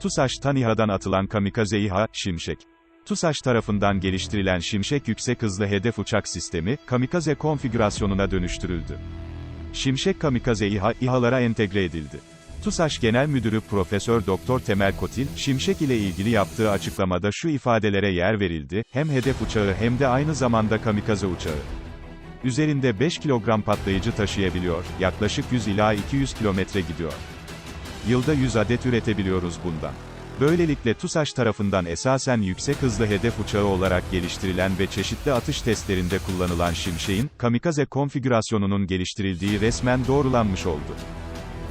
TUSAŞ'tan İHA'dan atılan kamikaze İHA, Şimşek. TUSAŞ tarafından geliştirilen Şimşek yüksek hızlı hedef uçak sistemi, kamikaze konfigürasyonuna dönüştürüldü. Şimşek kamikaze İHA, İHA'lara entegre edildi. TUSAŞ Genel Müdürü Profesör Doktor Temel Kotil, Şimşek ile ilgili yaptığı açıklamada şu ifadelere yer verildi, hem hedef uçağı hem de aynı zamanda kamikaze uçağı. Üzerinde 5 kilogram patlayıcı taşıyabiliyor, yaklaşık 100 ila 200 kilometre gidiyor. Yılda 100 adet üretebiliyoruz bundan. Böylelikle TUSAŞ tarafından esasen yüksek hızlı hedef uçağı olarak geliştirilen ve çeşitli atış testlerinde kullanılan Şimşek'in, kamikaze konfigürasyonunun geliştirildiği resmen doğrulanmış oldu.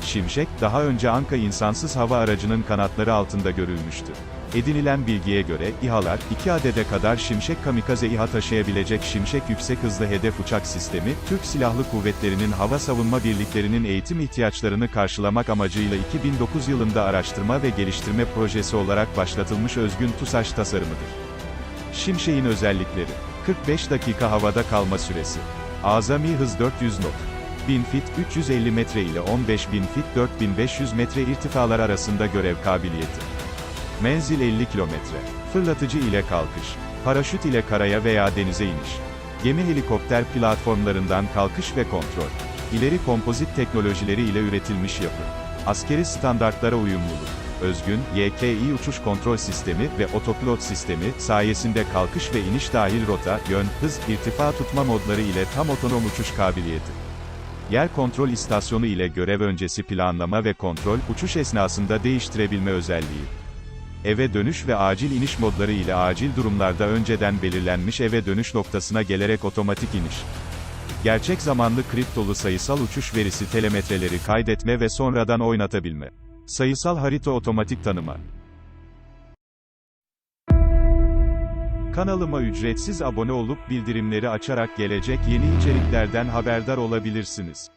Şimşek, daha önce Anka insansız hava aracının kanatları altında görülmüştü. Edinilen bilgiye göre, İHA'lar, 2 adede kadar Şimşek kamikaze İHA taşıyabilecek Şimşek yüksek hızlı hedef uçak sistemi, Türk Silahlı Kuvvetleri'nin hava savunma birliklerinin eğitim ihtiyaçlarını karşılamak amacıyla 2009 yılında araştırma ve geliştirme projesi olarak başlatılmış özgün TUSAŞ tasarımıdır. Şimşek'in özellikleri 45 dakika havada kalma süresi. Azami hız 400 knot. 1000 fit 350 metre ile 15000 fit 4500 metre irtifalar arasında görev kabiliyeti. Menzil 50 kilometre. Fırlatıcı ile kalkış. Paraşüt ile karaya veya denize iniş. Gemi helikopter platformlarından kalkış ve kontrol. İleri kompozit teknolojileri ile üretilmiş yapı. Askeri standartlara uyumluluk. Özgün, YKI uçuş kontrol sistemi ve otopilot sistemi sayesinde kalkış ve iniş dahil rota, yön, hız, irtifa tutma modları ile tam otonom uçuş kabiliyeti. Yer kontrol istasyonu ile görev öncesi planlama ve kontrol, uçuş esnasında değiştirebilme özelliği. Eve dönüş ve acil iniş modları ile acil durumlarda önceden belirlenmiş eve dönüş noktasına gelerek otomatik iniş. Gerçek zamanlı kriptolu sayısal uçuş verisi telemetreleri kaydetme ve sonradan oynatabilme. Sayısal harita otomatik tanıma. Kanalıma ücretsiz abone olup bildirimleri açarak gelecek yeni içeriklerden haberdar olabilirsiniz.